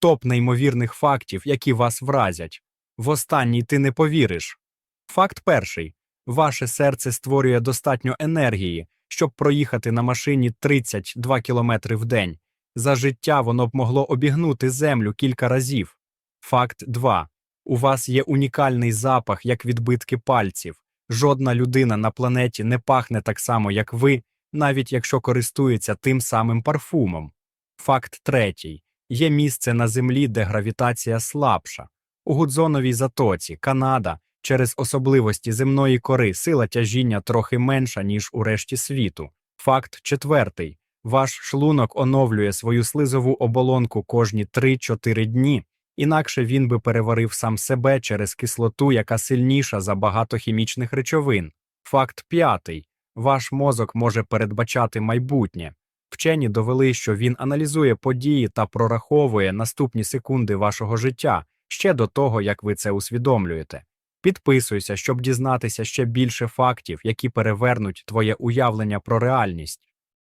Топ неймовірних фактів, які вас вразять. В останній ти не повіриш. Факт перший. Ваше серце створює достатньо енергії, щоб проїхати на машині 32 км в день. За життя воно б могло обігнути землю кілька разів. Факт 2. У вас є унікальний запах, як відбитки пальців. Жодна людина на планеті не пахне так само, як ви, навіть якщо користується тим самим парфумом. Факт третій. Є місце на Землі, де гравітація слабша. У Гудзоновій затоці, Канада, через особливості земної кори сила тяжіння трохи менша, ніж у решті світу. Факт четвертий. Ваш шлунок оновлює свою слизову оболонку кожні 3-4 дні, інакше він би переварив сам себе через кислоту, яка сильніша за багато хімічних речовин. Факт п'ятий. Ваш мозок може передбачати майбутнє. Вчені довели, що він аналізує події та прораховує наступні секунди вашого життя ще до того, як ви це усвідомлюєте. Підписуйся, щоб дізнатися ще більше фактів, які перевернуть твоє уявлення про реальність.